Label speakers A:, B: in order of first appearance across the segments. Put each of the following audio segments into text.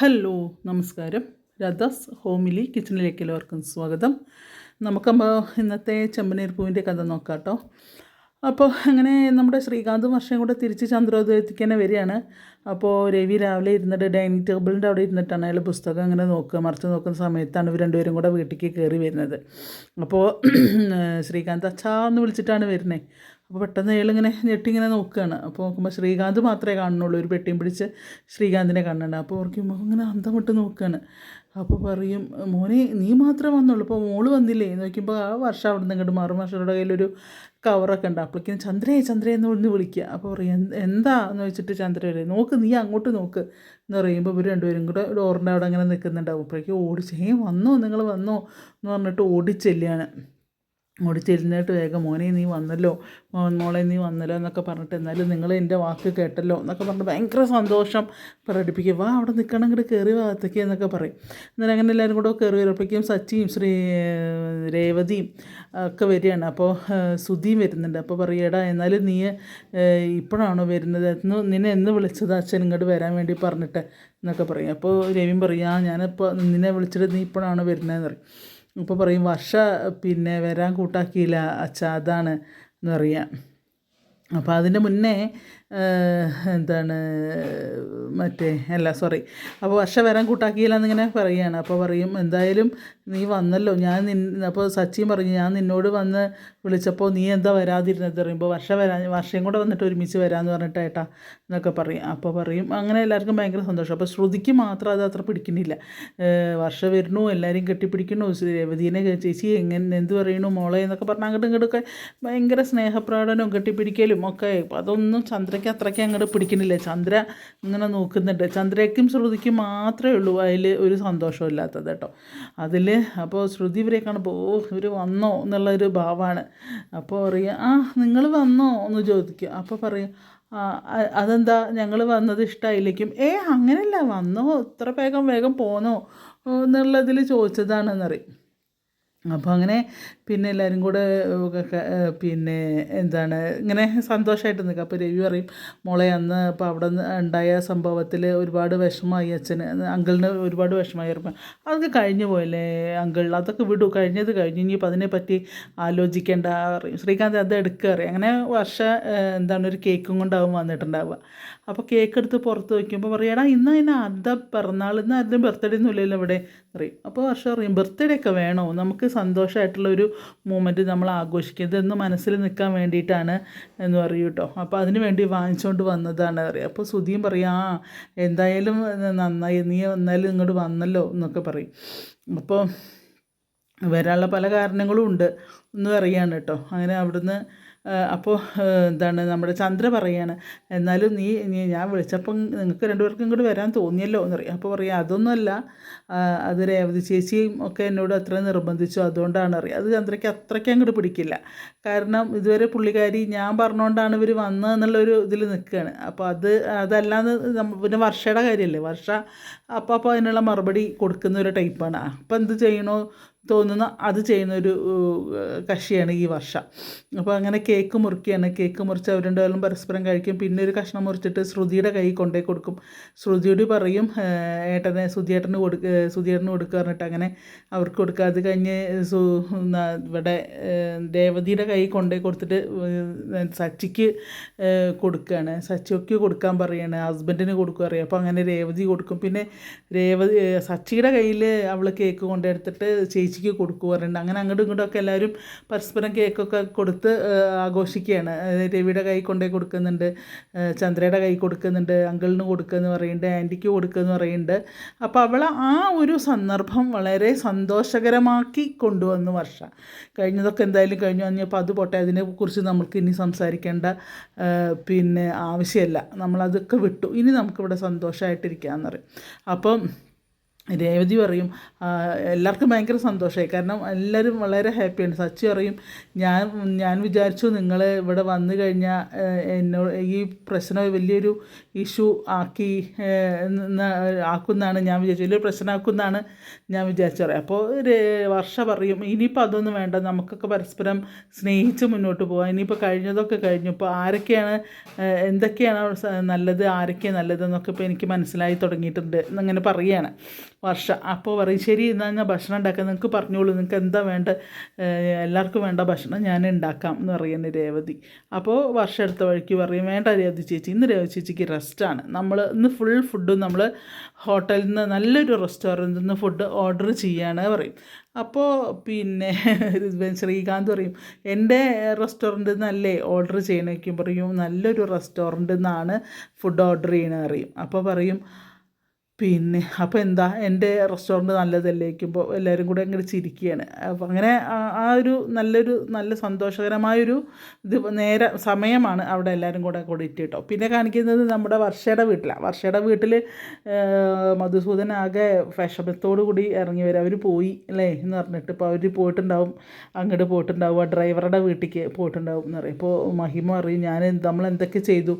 A: Hello നമസ്കാരം. രഥസ് homely കിച്ചണിലേക്ക് എല്ലാവർക്കും സ്വാഗതം. നമുക്കപ്പോൾ ഇന്നത്തെ ചെമ്പനീർ പൂവിന്റെ കഥ നോക്കാം കേട്ടോ അപ്പോൾ അങ്ങനെ നമ്മുടെ ശ്രീകാന്ത് വർഷം കൂടെ തിരിച്ച് ചന്ദ്രോദയത്തിക്ക് തന്നെ വരികയാണ്. അപ്പോൾ രവി രാവിലെ ഇരുന്നിട്ട് ഡൈനിങ് ടേബിളിന്റെ അവിടെ ഇരുന്നിട്ടാണ് അയാൾ പുസ്തകം അങ്ങനെ നോക്കുക. മറിച്ച് നോക്കുന്ന സമയത്താണ് ഇവർ രണ്ടുപേരും കൂടെ വീട്ടിലേക്ക് കയറി വരുന്നത്. അപ്പോൾ ശ്രീകാന്ത് അച്ഛാ എന്ന് വിളിച്ചിട്ടാണ് വരുന്നത് അപ്പോൾ പെട്ടെന്ന് അയാളിങ്ങനെ ഞെട്ടിങ്ങനെ നോക്കുകയാണ്. അപ്പോൾ നോക്കുമ്പോൾ ശ്രീകാന്ത് മാത്രമേ കാണുന്നുള്ളൂ. ഒരു പെട്ടിയും പിടിച്ച് ശ്രീകാന്തിനെ കാണുന്നുണ്ട്. അപ്പോൾ ഓർക്കുമ്പോൾ ഇങ്ങനെ അന്തം വിട്ട് നോക്കുകയാണ്. അപ്പോൾ പറയും മോനെ നീ മാത്രമേ വന്നുള്ളൂ. അപ്പോൾ മോൾ വന്നില്ലേ? എന്ന് നോക്കുമ്പോൾ ആ വർഷം അവിടെ നിന്ന് ഇങ്ങോട്ട് മാറും. വർഷയുടെ കയ്യിലൊരു കവറൊക്കെ ഉണ്ട്. അപ്പോഴേക്കും ചന്ദ്രയെ ചന്ദ്രയെ എന്ന് പറഞ്ഞ് വിളിക്കുക. അപ്പോൾ പറയും "എന്ത്- എന്ന് വെച്ചിട്ട് ചന്ദ്ര വരെ നോക്ക് നീ അങ്ങോട്ട് നോക്ക് എന്ന് പറയുമ്പോൾ ഇവർ രണ്ടുപേരും കൂടെ ഡോറിന്റെ അവിടെ അങ്ങനെ നിൽക്കുന്നുണ്ടാവും. അപ്പോഴേക്കും ഓടിച്ച് ഏ വന്നോ നിങ്ങൾ വന്നോ എന്ന് പറഞ്ഞിട്ട് ഓടിച്ചെല്ലുകയാണ്. ഓടിച്ചെല്ലിട്ട് വേഗം മോനെ നീ വന്നല്ലോ മോളെ നീ വന്നല്ലോ എന്നൊക്കെ പറഞ്ഞിട്ട് എന്നാലും നിങ്ങൾ എന്റെ വാക്ക് കേട്ടല്ലോ എന്നൊക്കെ പറഞ്ഞിട്ട് ഭയങ്കര സന്തോഷം പ്രകടിപ്പിക്കുക വാ അവിടെ നിൽക്കണം ഇങ്ങോട്ട് കയറി ഭാഗത്തേക്ക് എന്നൊക്കെ പറയും. എന്നാലും അങ്ങനെ എല്ലാവരും കൂടെ കയറി വരുമ്പോഴേക്കും സച്ചിയും ശ്രീ രേവതിയും ഒക്കെ വരികയാണ്. അപ്പോൾ സുധിയും വരുന്നുണ്ട്. അപ്പോൾ പറയടാ എന്നാലും നീ ഇപ്പോഴാണോ വരുന്നത്? എന്ന് നിന്നെ എന്ന് വിളിച്ചത് അച്ഛൻ ഇങ്ങോട്ട് വരാൻ വേണ്ടി പറഞ്ഞിട്ട് എന്നൊക്കെ പറയും. അപ്പോൾ രവിയും പറയും ഞാനിപ്പോൾ നിന്നെ വിളിച്ചിട്ട് നീ ഇപ്പോഴാണോ വരുന്നതെന്ന് പറയും. അപ്പോൾ പറയും വർഷ പിന്നെ വരാൻ കൂട്ടാക്കിയില്ല അച്ഛാ അതാണ് എന്ന് പറയുക അപ്പോൾ അതിന്റെ മുന്നേ എന്താണ് മറ്റേ അല്ല സോറി അപ്പോൾ വർഷ വരാൻ കൂട്ടാക്കിയില്ല എന്നിങ്ങനെ പറയുകയാണ് അപ്പോൾ പറയും എന്തായാലും നീ വന്നല്ലോ. ഞാൻ നിൻ അപ്പോൾ സച്ചിൻ പറഞ്ഞു ഞാൻ നിന്നോട് വന്ന് വിളിച്ചപ്പോൾ നീ എന്താ വരാതിരുന്നത്? പറയുമ്പോൾ വർഷം വരാൻ വർഷം കൂടെ വന്നിട്ട് ഒരുമിച്ച് വരാമെന്ന് പറഞ്ഞിട്ട് ഏട്ടാ എന്നൊക്കെ പറയും. അപ്പോൾ പറയും അങ്ങനെ എല്ലാവർക്കും ഭയങ്കര സന്തോഷം. അപ്പോൾ ശ്രുതിക്ക് മാത്രം അത് അത്ര പിടിക്കുന്നില്ല. വർഷം വരണു എല്ലാവരെയും കെട്ടിപ്പിടിക്കണു രവതീനെ ചേച്ചി എങ്ങനെ എന്ത് പറയണു മോളെ എന്നൊക്കെ പറഞ്ഞാൽ അങ്ങോട്ടും ഇങ്ങോട്ടൊക്കെ ഭയങ്കര സ്നേഹപ്രകടനവും കെട്ടിപ്പിടിക്കലും ഒക്കെ. അതൊന്നും അതൊന്നും ചന്ദ്രയ്ക്ക് അത്രയ്ക്ക് അങ്ങോട്ട് പിടിക്കുന്നില്ല? ചന്ദ്ര ഇങ്ങനെ നോക്കുന്നുണ്ട്. ചന്ദ്രയ്ക്കും ശ്രുതിക്കും മാത്രമേ ഉള്ളൂ അതിൽ ഒരു സന്തോഷമില്ലാത്തത് കേട്ടോ. അതിൽ അപ്പോൾ ശ്രുതി ഇവരെ കാണുമ്പോൾ ഓ ഇവർ വന്നോ എന്നുള്ളൊരു ഭാവമാണ്. അപ്പോൾ പറയുക ആ നിങ്ങൾ വന്നോ? എന്ന് ചോദിക്കും അപ്പോൾ പറയും അതെന്താ? ഞങ്ങൾ വന്നത് ഇഷ്ടമായില്ലേക്കും ഏ അങ്ങനെയല്ല വന്നോ ഇത്ര വേഗം വേഗം പോന്നോ? എന്നുള്ളതിൽ ചോദിച്ചതാണെന്നറിയും അപ്പോൾ അങ്ങനെ പിന്നെ എല്ലാവരും കൂടെ പിന്നെ എന്താണ് ഇങ്ങനെ സന്തോഷമായിട്ട് നിൽക്കുക. അപ്പോൾ രവി പറയും മോളെ അന്ന് അപ്പോൾ അവിടെ ഉണ്ടായ സംഭവത്തിൽ ഒരുപാട് വിഷമമായി അച്ഛന് അങ്കിളിന് ഒരുപാട് വിഷമമായി. ഇറപ്പം അതൊക്കെ കഴിഞ്ഞു പോയല്ലേ അങ്കിൾ? അതൊക്കെ വിടൂ കഴിഞ്ഞത് കഴിഞ്ഞു. ഇനി ഇനിയിപ്പോൾ അതിനെപ്പറ്റി ആലോചിക്കേണ്ട അറിയും ശ്രീകാന്ത് അത് എടുക്കുക അറിയാം അങ്ങനെ വർഷ എന്താണ് ഒരു കേക്കും കൊണ്ടാവും വന്നിട്ടുണ്ടാവുക. അപ്പോൾ കേക്ക് എടുത്ത് പുറത്ത് വയ്ക്കുമ്പോൾ പറയും എടാ ഇന്ന് അതിന് അർദ്ധ പിറന്നാൾ? ഇന്ന് ആരുടെയും ബർത്ത്ഡേ ഒന്നും ഇല്ലല്ലോ ഇവിടെ. അറിയും അപ്പോൾ വർഷം അറിയും ബർത്ത്ഡേ ഒക്കെ വേണോ? നമുക്ക് സന്തോഷമായിട്ടുള്ള ഒരു മൂമെന്റ് നമ്മൾ ആഘോഷിക്കുന്നത്. എന്ന് മനസ്സിൽ നിൽക്കാൻ വേണ്ടിയിട്ടാണ് എന്ന് പറയും കേട്ടോ അപ്പോൾ അതിന് വേണ്ടി വാങ്ങിച്ചുകൊണ്ട് വന്നതാണ് പറയും അപ്പോൾ സുധിയും പറയും ആ എന്തായാലും നന്നായി. നീ എന്നാലും ഇങ്ങോട്ട് വന്നല്ലോ എന്നൊക്കെ പറയും. അപ്പോൾ വരാനുള്ള പല കാരണങ്ങളും ഉണ്ട് എന്ന് പറയാണ് കേട്ടോ അങ്ങനെ അവിടുന്ന് അപ്പോൾ എന്താണ് നമ്മുടെ ചന്ദ്ര പറയാണ് എന്നാലും നീ ഞാൻ വിളിച്ചപ്പം നിങ്ങൾക്ക് രണ്ടുപേർക്കും കൂടി വരാൻ തോന്നിയല്ലോ എന്ന് പറയും. അപ്പോൾ പറയാം അതൊന്നുമല്ല. അത് രേവതി ചേച്ചിയും ഒക്കെ എന്നോട് അത്ര നിർബന്ധിച്ചു. അതുകൊണ്ടാണ് അറിയാം അത് ചന്ദ്രയ്ക്ക് അത്രയ്ക്ക് അങ്ങോട്ട് പിടിക്കില്ല. കാരണം ഇതുവരെ പുള്ളിക്കാരി ഞാൻ പറഞ്ഞുകൊണ്ടാണ് ഇവർ വന്നതെന്നുള്ളൊരു ഇതിൽ നിൽക്കുകയാണ് അപ്പോൾ അത് അതല്ലാന്ന് പിന്നെ വർഷയുടെ കാര്യമല്ലേ വർഷ അപ്പോൾ അപ്പോൾ അതിനുള്ള മറുപടി കൊടുക്കുന്ന ഒരു ടൈപ്പാണ്. അപ്പം എന്ത് ചെയ്യണോ? തോന്നുന്ന അത് ചെയ്യുന്നൊരു ഏഹ്, കക്ഷിയാണ് ഈ വർഷ. അപ്പോൾ അങ്ങനെ കേക്ക് മുറിക്കുകയാണ് കേക്ക് മുറിച്ച് അവർ രണ്ടുപേരും പരസ്പരം കഴിക്കും. പിന്നെ ഒരു കഷ്ണം മുറിച്ചിട്ട് ശ്രുതിയുടെ കൈ കൊണ്ടേ കൊടുക്കും. ശ്രുതിയോട് പറയും ഏട്ടനെ സുധിയേട്ടന് കൊടുക്ക സുധിയേട്ടന് കൊടുക്കുക പറഞ്ഞിട്ട് അങ്ങനെ അവർക്ക് കൊടുക്കുക അത് കഴിഞ്ഞ് സു ഇവിടെ ദേവതിയുടെ കൈ കൊണ്ടേ കൊടുത്തിട്ട് സച്ചിക്ക് കൊടുക്കുകയാണ് സച്ചിക്ക് കൊടുക്കാൻ പറയുകയാണ് ഹസ്ബൻഡിന് കൊടുക്കുക അറിയാം. അപ്പോൾ അങ്ങനെ രേവതി കൊടുക്കും. പിന്നെ രേവതി സച്ചിയുടെ കയ്യിൽ അവൾ കേക്ക് കൊണ്ടെടുത്തിട്ട് ചേച്ചിക്ക് കൊടുക്കുക പറയുന്നുണ്ട് അങ്ങനെ അങ്ങോട്ടും ഇങ്ങോട്ടും ഒക്കെ എല്ലാവരും പരസ്പരം കേക്കൊക്കെ കൊടുത്ത് ആഘോഷിക്കുകയാണ്. രവിയുടെ കൈ കൊണ്ടേ കൊടുക്കുന്നുണ്ട് ചന്ദ്രയുടെ കൈ കൊടുക്കുന്നുണ്ട് അങ്കിളിന് കൊടുക്കുമെന്ന് പറയുന്നുണ്ട് ആന്റിക്ക് കൊടുക്കുമെന്ന് പറയുന്നുണ്ട്. അപ്പോൾ അവൾ ആ ഒരു സന്ദർഭം വളരെ സന്തോഷകരമാക്കി കൊണ്ടുവന്നു വർഷ. കഴിഞ്ഞതൊക്കെ എന്തായാലും കഴിഞ്ഞു. കഴിഞ്ഞപ്പോൾ അത് പോട്ടെ അതിനെക്കുറിച്ച് നമുക്ക് ഇനി സംസാരിക്കേണ്ട പിന്നെ ആവശ്യമില്ല. നമ്മളതൊക്കെ വിട്ടു. ഇനി നമുക്കിവിടെ സന്തോഷമായിട്ടിരിക്കാമെന്ന് പറയും. അപ്പം രേവതി പറയും എല്ലാവർക്കും ഭയങ്കര സന്തോഷമായി. കാരണം എല്ലാവരും വളരെ ഹാപ്പിയാണ്. സച്ചി പറയും ഞാൻ ഞാൻ വിചാരിച്ചു നിങ്ങൾ ഇവിടെ വന്നു കഴിഞ്ഞാൽ എന്നോട് ഈ പ്രശ്നം വലിയൊരു ഇഷ്യൂ ആക്കി ആക്കുന്നതാണ് ഞാൻ വിചാരിച്ചു വലിയൊരു പ്രശ്നമാക്കുന്നതാണ് ഞാൻ വിചാരിച്ചു പറയാം. അപ്പോൾ വർഷ പറയും ഇനിയിപ്പോൾ അതൊന്നും വേണ്ട. നമുക്കൊക്കെ പരസ്പരം സ്നേഹിച്ച് മുന്നോട്ട് പോകാം ഇനിയിപ്പോൾ കഴിഞ്ഞതൊക്കെ കഴിഞ്ഞു. ഇപ്പോൾ ആരൊക്കെയാണ് എന്തൊക്കെയാണ് നല്ലത് ആരൊക്കെയാണ് നല്ലതെന്നൊക്കെ ഇപ്പോൾ എനിക്ക് മനസ്സിലായി തുടങ്ങിയിട്ടുണ്ട്. എന്നങ്ങനെ പറയുകയാണ് വർഷ. അപ്പോൾ പറയും ശരി എന്നാൽ ഞാൻ ഭക്ഷണം ഉണ്ടാക്കാം. നിങ്ങൾക്ക് പറഞ്ഞോളൂ. നിങ്ങൾക്ക് എന്താ വേണ്ട എല്ലാവർക്കും വേണ്ട ഭക്ഷണം ഞാൻ ഉണ്ടാക്കാം എന്ന് പറയുന്നത് രേവതി. അപ്പോൾ വർഷ എടുത്ത വഴിക്ക് പറയും വേണ്ട രേവതി ചേച്ചി ഇന്ന് രേവതി ചേച്ചിക്ക് റെസ്റ്റാണ് നമ്മൾ ഇന്ന് ഫുൾ ഫുഡും നമ്മൾ ഹോട്ടലിൽ നിന്ന് നല്ലൊരു റെസ്റ്റോറന്റിൽ നിന്ന് ഫുഡ് ഓർഡർ ചെയ്യാണ് പറയും. അപ്പോൾ പിന്നെ ശ്രീകാന്ത് പറയും എന്റെ റെസ്റ്റോറന്റിൽ നിന്നല്ലേ ഓർഡർ ചെയ്യണേക്കും പറയും നല്ലൊരു റെസ്റ്റോറന്റിൽ നിന്നാണ് ഫുഡ് ഓർഡർ ചെയ്യണമെന്ന് അറിയും അപ്പോൾ പറയും പിന്നെ അപ്പോൾ എന്താ എന്റെ റെസ്റ്റോറന്റ് നല്ലതല്ലേക്കുമ്പോൾ എല്ലാവരും കൂടെ അങ്ങോട്ട് ചിരിക്കുകയാണ് അപ്പോൾ അങ്ങനെ ആ- ഒരു നല്ലൊരു നല്ല സന്തോഷകരമായൊരു ഇത് നേരെ സമയമാണ് അവിടെ എല്ലാവരും കൂടെ കൂടിയിട്ട് കേട്ടോ പിന്നെ കാണിക്കുന്നത് നമ്മുടെ വർഷയുടെ വീട്ടിലാണ് വർഷയുടെ വീട്ടിൽ മധുസൂദൻ ആകെ വിഷമത്തോടു കൂടി ഇറങ്ങി വരും. അവർ പോയി അല്ലേ എന്ന് പറഞ്ഞിട്ട്. ഇപ്പോൾ അവർ പോയിട്ടുണ്ടാവും അങ്ങോട്ട് പോയിട്ടുണ്ടാവും ആ ഡ്രൈവറുടെ വീട്ടിലേക്ക് പോയിട്ടുണ്ടാവും എന്ന് പറയും. ഇപ്പോൾ മഹിമ അറിയും ഞാൻ നമ്മൾ എന്തൊക്കെ ചെയ്തു?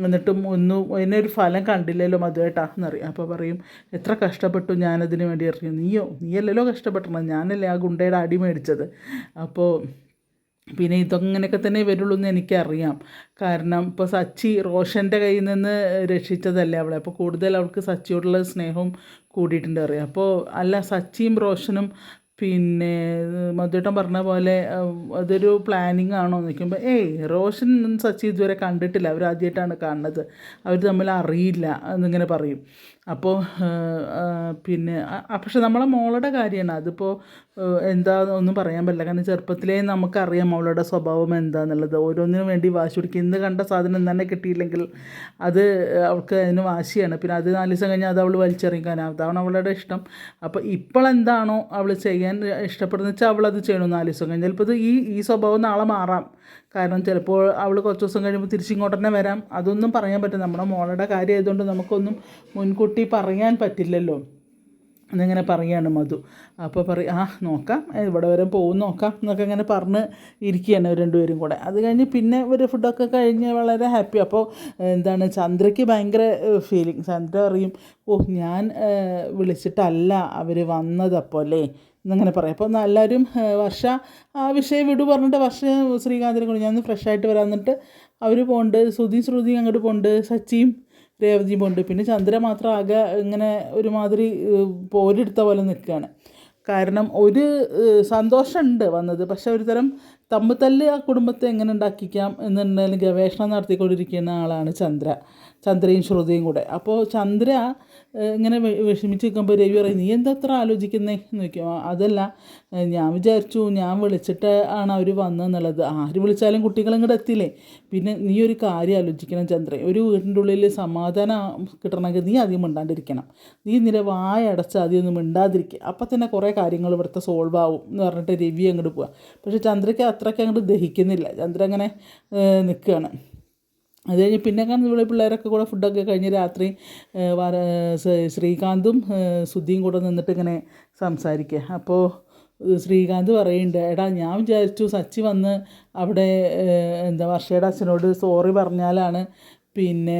A: എന്നിട്ടും ഒന്നും അതിനൊരു ഫലം കണ്ടില്ലല്ലോ മധുവേട്ടാ എന്നറിയും അപ്പോൾ പറയും എത്ര കഷ്ടപ്പെട്ടു ഞാനതിന് വേണ്ടി അറിയും നീയോ? നീയല്ലല്ലോ കഷ്ടപ്പെട്ടണം ഞാനല്ലേ ആ ഗുണ്ടയുടെ അടി മേടിച്ചത്? അപ്പോൾ പിന്നെ ഇതങ്ങനെയൊക്കെ തന്നെ വരുള്ളൂ എന്ന് എനിക്കറിയാം. കാരണം ഇപ്പോൾ സച്ചി റോഷന്റെ കയ്യിൽ നിന്ന് രക്ഷിച്ചതല്ലേ അവളെ. അപ്പോൾ കൂടുതൽ അവൾക്ക് സച്ചിയോടുള്ള സ്നേഹവും കൂടിയിട്ടുണ്ട് അറിയാം. അപ്പോൾ അല്ല സച്ചിയും റോഷനും പിന്നെ മധുട്ടൻ പറഞ്ഞ പോലെ അതൊരു പ്ലാനിങ് ആണോ എന്ന് ചോദിക്കുമ്പോൾ ഏയ് റോഷൻ സച്ചി ഇതുവരെ കണ്ടിട്ടില്ല. അവർ ആദ്യമായിട്ടാണ് കാണുന്നത്. അവർ തമ്മിൽ അറിയില്ല എന്നിങ്ങനെ പറയും. അപ്പോൾ പിന്നെ പക്ഷെ നമ്മളെ മോളുടെ കാര്യമാണ്. അതിപ്പോൾ എന്താ ഒന്നും പറയാൻ പറ്റില്ല. കാരണം ചെറുപ്പത്തിലേ നമുക്കറിയാം അവളുടെ സ്വഭാവം എന്താണെന്നുള്ളത് ഓരോന്നിനും വേണ്ടി വാശി പിടിക്കും. ഇന്ന് കണ്ട സാധനം തന്നെ കിട്ടിയില്ലെങ്കിൽ അത് അവൾക്ക് അതിന് വാശിയാണ്. പിന്നെ അത് നാല് ദിവസം കഴിഞ്ഞാൽ അത് അവൾ വലിച്ചെറിയിക്കാൻ അതാണ് അവളുടെ ഇഷ്ടം. അപ്പോൾ ഇപ്പോൾ എന്താണോ അവൾ ചെയ്യാൻ ഇഷ്ടപ്പെടുന്നത് വെച്ചാൽ അവളത് ചെയ്യണം നാല് ദിവസം കഴിഞ്ഞാൽ. ചിലപ്പോൾ ഇത് ഈ ഈ സ്വഭാവം നാളെ മാറാം. കാരണം ചിലപ്പോൾ അവൾ കുറച്ച് ദിവസം കഴിയുമ്പോൾ തിരിച്ചിങ്ങോട്ട് തന്നെ വരാം. അതൊന്നും പറയാൻ പറ്റില്ല. നമ്മുടെ മോളുടെ കാര്യം ആയതുകൊണ്ട് നമുക്കൊന്നും മുൻകൂട്ടി പറയാൻ പറ്റില്ലല്ലോ. എന്നിങ്ങനെ പറയാണ് മധു. അപ്പോൾ പറയും ആ നോക്കാം. ഇവിടെ വരെ പോകും നോക്കാം. എന്നൊക്കെ ഇങ്ങനെ പറഞ്ഞ് ഇരിക്കുകയാണ് രണ്ടുപേരും കൂടെ. അത് കഴിഞ്ഞ് പിന്നെ ഒരു ഫുഡൊക്കെ കഴിഞ്ഞ് വളരെ ഹാപ്പി അപ്പോൾ എന്താണ് ചന്ദ്രയ്ക്ക് ഭയങ്കര ഫീലിംഗ് ചന്ദ്ര പറയും ഓ ഞാൻ വിളിച്ചിട്ടല്ല അവർ വന്നതപ്പോൾ അല്ലേ? എന്നിങ്ങനെ പറയും. അപ്പോൾ എല്ലാവരും വർഷ ആ വിഷയം വിടു പറഞ്ഞിട്ട് വർഷ ശ്രീകാന്തിനെ കൊണ്ട് ഞാൻ ഫ്രഷ് ആയിട്ട് വരാൻ എന്നിട്ട് അവർ പോകുന്നുണ്ട് ശ്രുതി ശ്രുതി അങ്ങോട്ട് പോകുന്നുണ്ട് സച്ചിയും രേവതിയും പോകുന്നുണ്ട് പിന്നെ ചന്ദ്ര മാത്രം ആകെ ഇങ്ങനെ ഒരുമാതിരി പോരെടുത്ത പോലെ നിൽക്കുകയാണ്. കാരണം ഒരു സന്തോഷമുണ്ട് വന്നത്. പക്ഷെ ഒരു തരം തമ്മിൽ തല്ല് ആ കുടുംബത്തെ എങ്ങനെ ഉണ്ടാക്കിക്കാം എന്നുണ്ടെങ്കിൽ ഗവേഷണം നടത്തിക്കൊണ്ടിരിക്കുന്ന ആളാണ് ചന്ദ്ര. ചന്ദ്രയും ശ്രുതിയും കൂടെ. അപ്പോൾ ചന്ദ്ര ഇങ്ങനെ വിഷമിച്ച് നിൽക്കുമ്പോൾ രവി പറയും നീ എന്താ അത്ര ആലോചിക്കുന്നേ? എന്ന് ചോദിക്കും. അതല്ല ഞാൻ വിചാരിച്ചു ഞാൻ വിളിച്ചിട്ട് ആണ് അവർ വന്നതെന്നുള്ളത് ആര് വിളിച്ചാലും കുട്ടികൾ ഇങ്ങോട്ട് എത്തില്ലേ? പിന്നെ നീ ഒരു കാര്യം ആലോചിക്കണം ചന്ദ്രൻ ഒരു വീടിന്റെ ഉള്ളിൽ സമാധാനം കിട്ടണമെങ്കിൽ നീ അധികം മിണ്ടാണ്ടിരിക്കണം. നീ നിന്റെ വായ അടച്ച് അധികം ഒന്നും മിണ്ടാതിരിക്കുക അപ്പം തന്നെ കുറേ കാര്യങ്ങൾ ഇവിടുത്തെ സോൾവ് ആവും എന്ന് പറഞ്ഞിട്ട് രവി അങ്ങോട്ട് പോവുക പക്ഷേ ചന്ദ്രയ്ക്ക് അത്രയ്ക്ക് അങ്ങോട്ട് ദഹിക്കുന്നില്ല. ചന്ദ്രൻ അങ്ങനെ നിൽക്കുകയാണ് അത് കഴിഞ്ഞ് പിന്നെ ഇവിടെ പിള്ളേരൊക്കെ കൂടെ ഫുഡൊക്കെ കഴിഞ്ഞ് രാത്രി ശ്രീകാന്തും സുധിയും കൂടെ നിന്നിട്ട് ഇങ്ങനെ സംസാരിക്കുക അപ്പോൾ ശ്രീകാന്ത് പറയുന്നുണ്ട് എടാ ഞാൻ വിചാരിച്ചു സച്ചി വന്ന് അവിടെ എന്താ വർഷയുടെ അച്ഛനോട് സോറി പറഞ്ഞാലാണ് പിന്നെ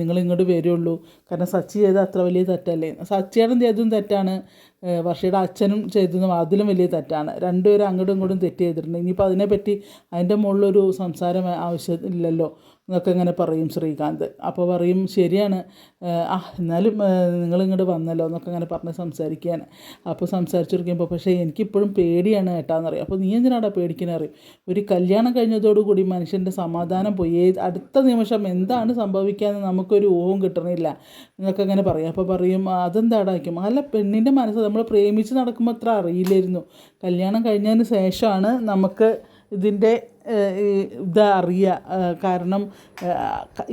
A: നിങ്ങൾ ഇങ്ങോട്ട് വരുള്ളൂ. കാരണം സച്ചി ചെയ്ത അത്ര വലിയ തെറ്റല്ലേ? സച്ചിയുടെ ചെയ്തതും തെറ്റാണ്. വർഷയുടെ അച്ഛനും ചെയ്തതും അതിലും വലിയ തെറ്റാണ്. രണ്ടുപേരും അങ്ങോട്ടും ഇങ്ങോട്ടും തെറ്റ് ചെയ്തിട്ടുണ്ട്. ഇനിയിപ്പോൾ അതിനെപ്പറ്റി അതിന്റെ മുകളിലൊരു സംസാരം ആവശ്യമില്ലല്ലോ എന്നൊക്കെ ഇങ്ങനെ പറയും ശ്രീകാന്ത്. അപ്പോൾ പറയും ശരിയാണ്. ആ എന്നാലും നിങ്ങൾ ഇങ്ങോട്ട് വന്നല്ലോ എന്നൊക്കെ ഇങ്ങനെ പറഞ്ഞ് സംസാരിക്കുകയാണ്. അപ്പോൾ സംസാരിച്ചിരിക്കുമ്പോൾ പക്ഷേ എനിക്കിപ്പോഴും പേടിയാണ് ഏട്ടാന്നറിയാം അപ്പോൾ നീ എന്തിനാടാ പേടിക്കണേ അറിയും ഒരു കല്യാണം കഴിഞ്ഞതോടുകൂടി മനുഷ്യന്റെ സമാധാനം പോയി. അടുത്ത നിമിഷം എന്താണ് സംഭവിക്കാമെന്ന് നമുക്കൊരു ഊഹവും കിട്ടണില്ല എന്നൊക്കെ ഇങ്ങനെ പറയും. അപ്പോൾ പറയും അതെന്താടാക്കും അല്ല പെണ്ണിന്റെ മനസ്സ് നമ്മൾ പ്രേമിച്ച് നടക്കുമ്പോൾ അത്ര അറിയില്ലായിരുന്നു. കല്യാണം കഴിഞ്ഞതിന് ശേഷമാണ് നമുക്ക് ഇതിന്റെ ഇത് അറിയുക കാരണം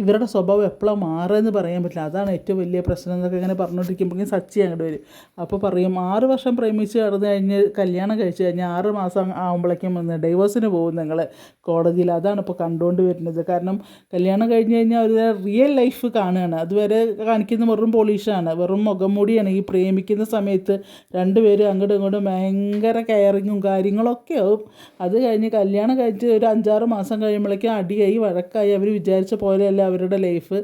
A: ഇവരുടെ സ്വഭാവം എപ്പോഴാണ് മാറുകയെന്ന് പറയാൻ പറ്റില്ല. അതാണ് ഏറ്റവും വലിയ പ്രശ്നം എന്നൊക്കെ ഇങ്ങനെ പറഞ്ഞുകൊണ്ടിരിക്കുമ്പോഴേക്കും സച്ചി അങ്ങോട്ട് വരും. അപ്പോൾ പറയും ആറ് വർഷം പ്രേമിച്ച് കടന്ന് കഴിഞ്ഞ് കല്യാണം കഴിച്ച് കഴിഞ്ഞ് ആറ് മാസം ആകുമ്പോഴേക്കും വന്ന് ഡൈവേഴ്സിന് പോകും നിങ്ങൾ കോടതിയിൽ. അതാണ് ഇപ്പോൾ കണ്ടുകൊണ്ട് വരുന്നത്. കാരണം കല്യാണം കഴിഞ്ഞ് കഴിഞ്ഞാൽ ഒരു റിയൽ ലൈഫ് കാണുകയാണ് അതുവരെ കാണിക്കുന്ന വെറും പോളീഷാണ് വെറും മുഖം മൂടിയാണ്. ഈ പ്രേമിക്കുന്ന സമയത്ത് രണ്ടുപേരും അങ്ങോട്ടും ഇങ്ങോട്ടും ഭയങ്കര കെയറിങ്ങും കാര്യങ്ങളൊക്കെ ആവും. അത് കഴിഞ്ഞ് കല്യാണം കഴിച്ച് ഒരു അഞ്ചാറ് മാസം കഴിയുമ്പോഴേക്കും അടിയായി വഴക്കായി അവർ വിചാരിച്ച പോലെയല്ല അവരുടെ ലൈഫ്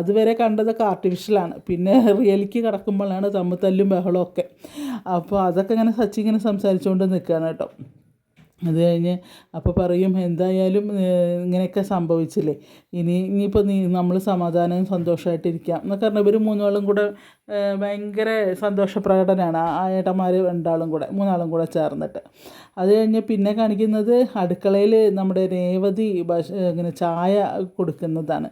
A: അതുവരെ കണ്ടതൊക്കെ ആർട്ടിഫിഷ്യലാണ് പിന്നെ റിയലിക്ക് കിടക്കുമ്പോഴാണ് തമ്മിൽ തല്ലും ഒക്കെ. അപ്പോൾ അതൊക്കെ ഇങ്ങനെ സച്ചി ഇങ്ങനെ സംസാരിച്ചുകൊണ്ട് നിൽക്കുകയാണ് കേട്ടോ. അത് കഴിഞ്ഞ് അപ്പോൾ പറയും എന്തായാലും ഇങ്ങനെയൊക്കെ സംഭവിച്ചില്ലേ? ഇനി ഇനിയിപ്പോൾ നീ നമ്മൾ സമാധാനവും സന്തോഷമായിട്ടിരിക്കാം എന്നൊക്കെ പറഞ്ഞാൽ ഇവർ മൂന്നാളും കൂടെ ഭയങ്കര സന്തോഷ പ്രകടനമാണ് ആ ഏട്ടന്മാർ രണ്ടാളും കൂടെ മൂന്നാളും കൂടെ ചേർന്നിട്ട്. അത് കഴിഞ്ഞ് പിന്നെ കാണിക്കുന്നത് അടുക്കളയിൽ നമ്മുടെ രേവതി ഭക്ഷ ഇങ്ങനെ ചായ കൊടുക്കുന്നതാണ്.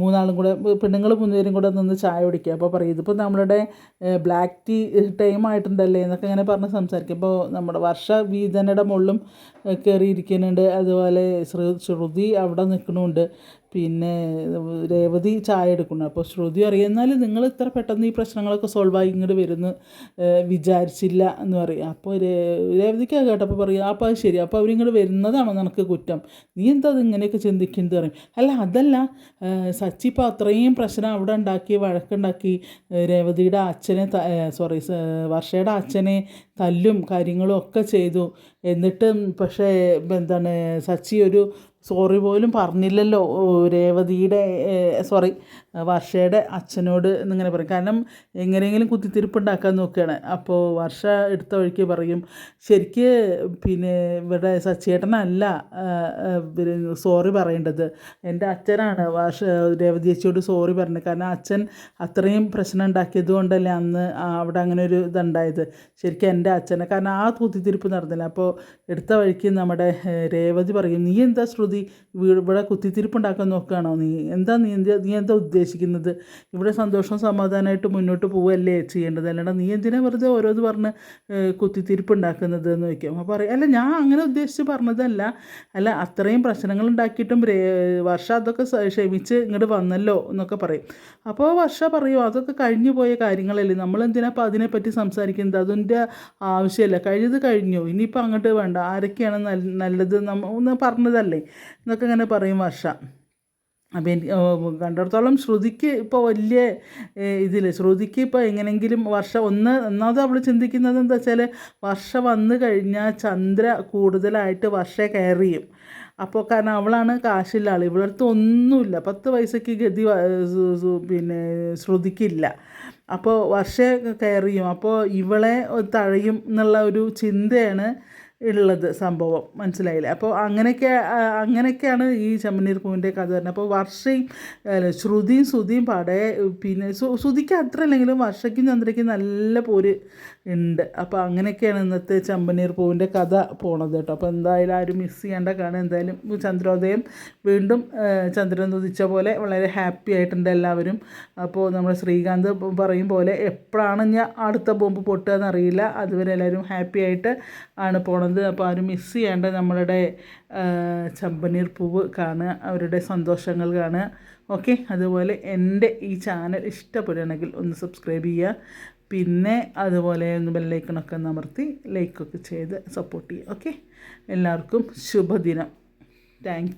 A: മൂന്നാളും കൂടെ പെണ്ണുങ്ങൾ മൂന്നുപേരും കൂടെ നിന്ന് ചായ കുടിക്കുക. അപ്പോൾ പറയും ഇതിപ്പോൾ നമ്മളുടെ ബ്ലാക്ക് ടീ ടൈം ആയിട്ടുണ്ടല്ലേ എന്നൊക്കെ ഇങ്ങനെ പറഞ്ഞ് സംസാരിക്കും. അപ്പോൾ നമ്മുടെ വർഷ വീതനയുടെ മുകളിലും കയറിയിരിക്കുന്നുണ്ട് അതുപോലെ ശ്രു ശ്രുതി അവിടെ നിൽക്കണുണ്ട് പിന്നെ രേവതി ചായ എടുക്കുന്നു. അപ്പോൾ ശ്രുതി അറിയാം നിങ്ങൾ ഇത്ര പെട്ടെന്ന് ഈ പ്രശ്നങ്ങളൊക്കെ സോൾവ് ആയി ഇങ്ങോട്ട് വരുന്നു വിചാരിച്ചില്ല എന്ന് പറയും. അപ്പോൾ രേവതിക്ക് കേട്ടപ്പോൾ പറയും അപ്പോൾ അത് ശരി അപ്പോൾ അവരിങ്ങോട്ട് വരുന്നതാണോ നിനക്ക് കുറ്റം? നീ എന്താ ഇങ്ങനെയൊക്കെ ചിന്തിക്കുന്നത് പറയും. അല്ല അതല്ല സച്ചി ഇപ്പോൾ അത്രയും പ്രശ്നം അവിടെ ഉണ്ടാക്കി വഴക്കുണ്ടാക്കി രേവതിയുടെ അച്ഛനെ സോറി വർഷയുടെ അച്ഛനെ തല്ലും കാര്യങ്ങളും ഒക്കെ ചെയ്തു. എന്നിട്ടും പക്ഷേ എന്താണ് സച്ചി ഒരു സോറി പോലും പറഞ്ഞില്ലല്ലോ രേവതിയുടെ സോറി വർഷയുടെ അച്ഛനോട് എന്നിങ്ങനെ പറയും. കാരണം എങ്ങനെയെങ്കിലും കുത്തിത്തിരിപ്പ് ഉണ്ടാക്കാൻ നോക്കുകയാണ്. അപ്പോൾ വർഷ എടുത്ത വഴിക്ക് പറയും ശരിക്ക് പിന്നെ ഇവിടെ സച്ചേട്ടനല്ല സോറി പറയേണ്ടത്. എന്റെ അച്ഛനാണ് വർഷ രേവതി ചേച്ചിയോട് സോറി പറഞ്ഞത്. കാരണം അച്ഛൻ അത്രയും പ്രശ്നം ഉണ്ടാക്കിയത് കൊണ്ടല്ലേ അന്ന് അവിടെ അങ്ങനെ ഒരു ഇതുണ്ടായത്. ശരിക്കും എന്റെ അച്ഛനെ കാരണം ആ കുത്തിത്തിരിപ്പ് നടന്നില്ല. അപ്പോൾ എടുത്ത വഴിക്ക് നമ്മുടെ രേവതി പറയും നീ എന്താ ശ്രുതി വീട് ഇവിടെ കുത്തിത്തിരിപ്പ് ഉണ്ടാക്കാൻ നോക്കുകയാണോ? നീ എന്താ നീ എന്താ നീ എന്താ ഉദ്ദേശിക്കുന്നത്. ഇവിടെ സന്തോഷം സമാധാനമായിട്ട് മുന്നോട്ട് പോവുകയല്ലേ ചെയ്യേണ്ടത്? അല്ലാണ്ട് നീ എന്തിനാ വെറുതെ ഓരോന്ന് പറഞ്ഞ് കുത്തിത്തിരിപ്പ് ഉണ്ടാക്കുന്നത് എന്ന് വയ്ക്കും അപ്പോൾ പറയും അല്ല ഞാൻ അങ്ങനെ ഉദ്ദേശിച്ച് പറഞ്ഞതല്ല. അല്ല അത്രയും പ്രശ്നങ്ങൾ ഉണ്ടാക്കിയിട്ടും വർഷം അതൊക്കെ ക്ഷമിച്ച് ഇങ്ങോട്ട് വന്നല്ലോ എന്നൊക്കെ പറയും. അപ്പോൾ വർഷ പറയും അതൊക്കെ കഴിഞ്ഞു പോയ കാര്യങ്ങളല്ലേ. നമ്മൾ എന്തിനാ അപ്പോൾ അതിനെപ്പറ്റി സംസാരിക്കുന്നത്? അതിന്റെ ആവശ്യമില്ല കഴിഞ്ഞത് കഴിഞ്ഞു. ഇനിയിപ്പോൾ അങ്ങോട്ട് വേണ്ട. ആരൊക്കെയാണ് നല്ല നല്ലത്? നമ്മ ഒന്ന് പറഞ്ഞതല്ലേ? എന്നൊക്കെ ഇങ്ങനെ പറയും വർഷ. അപ്പം എനിക്ക് കണ്ടിടത്തോളം ശ്രുതിക്ക് ഇപ്പോൾ വലിയ ഇതിൽ ശ്രുതിക്ക് ഇപ്പോൾ എങ്ങനെയെങ്കിലും വർഷം ഒന്ന് ഒന്നാമത് അവൾ ചിന്തിക്കുന്നത് എന്താ വെച്ചാൽ വർഷം വന്നു കഴിഞ്ഞാൽ ചന്ദ്ര കൂടുതലായിട്ട് വർഷ കയറിയും അപ്പോൾ കാരണം അവളാണ് കാശില്ല ആൾ ഇവളടുത്ത് ഒന്നുമില്ല. പത്ത് പൈസയ്ക്ക് ഗതി പിന്നെ ശ്രുതിക്കില്ല. അപ്പോൾ വർഷ കയറിയും അപ്പോൾ ഇവളെ തഴയും എന്നുള്ള ഒരു ചിന്തയാണ് ഉള്ളത് സംഭവം. മനസ്സിലായില്ല? അപ്പോൾ അങ്ങനെയൊക്കെ അങ്ങനെയൊക്കെയാണ് ഈ ചെമ്മനീർ പൂവിന്റെ കഥ വരുന്നത്. അപ്പോൾ വർഷയും ശ്രുതിയും ശ്രുതിയും പാടെ പിന്നെ ശ്രുതിക്ക് അത്ര അല്ലെങ്കിലും വർഷയ്ക്കും ചന്ദ്രയ്ക്കും നല്ല പോര് ഉണ്ട്. അപ്പോൾ അങ്ങനെയൊക്കെയാണ് ഇന്നത്തെ ചെമ്പനീർ പൂവിന്റെ കഥ പോണത് കേട്ടോ. അപ്പോൾ എന്തായാലും ആരും മിസ് ചെയ്യേണ്ട കാരണം എന്തായാലും ചന്ദ്രോദയം വീണ്ടും ചന്ദ്രൻ ഉദിച്ച പോലെ വളരെ ഹാപ്പി ആയിട്ടുണ്ട് എല്ലാവരും. അപ്പോൾ നമ്മുടെ ശ്രീകാന്ത് പറയും പോലെ എപ്പോഴാണ് ഞാൻ അടുത്ത ബോംബ് പൊട്ടുക എന്നറിയില്ല. അതുവരെ എല്ലാവരും ഹാപ്പി ആയിട്ട് ആണ് പോണത്. അപ്പോൾ ആരും മിസ് ചെയ്യേണ്ട നമ്മളുടെ ചമ്പനീർ പൂവ് കാണുക. അവരുടെ സന്തോഷങ്ങൾ കാണുക. ഓക്കെ അതുപോലെ എന്റെ ഈ ചാനൽ ഇഷ്ടപ്പെടുകയാണെങ്കിൽ ഒന്ന് സബ്സ്ക്രൈബ് ചെയ്യുക. പിന്നെ അതുപോലെ ഒന്ന് ബെല്ലൈക്കണൊക്കെ അമർത്തി ലൈക്കൊക്കെ ചെയ്ത് സപ്പോർട്ട് ചെയ്യുക. ഓക്കെ എല്ലാവർക്കും ശുഭദിനം. താങ്ക്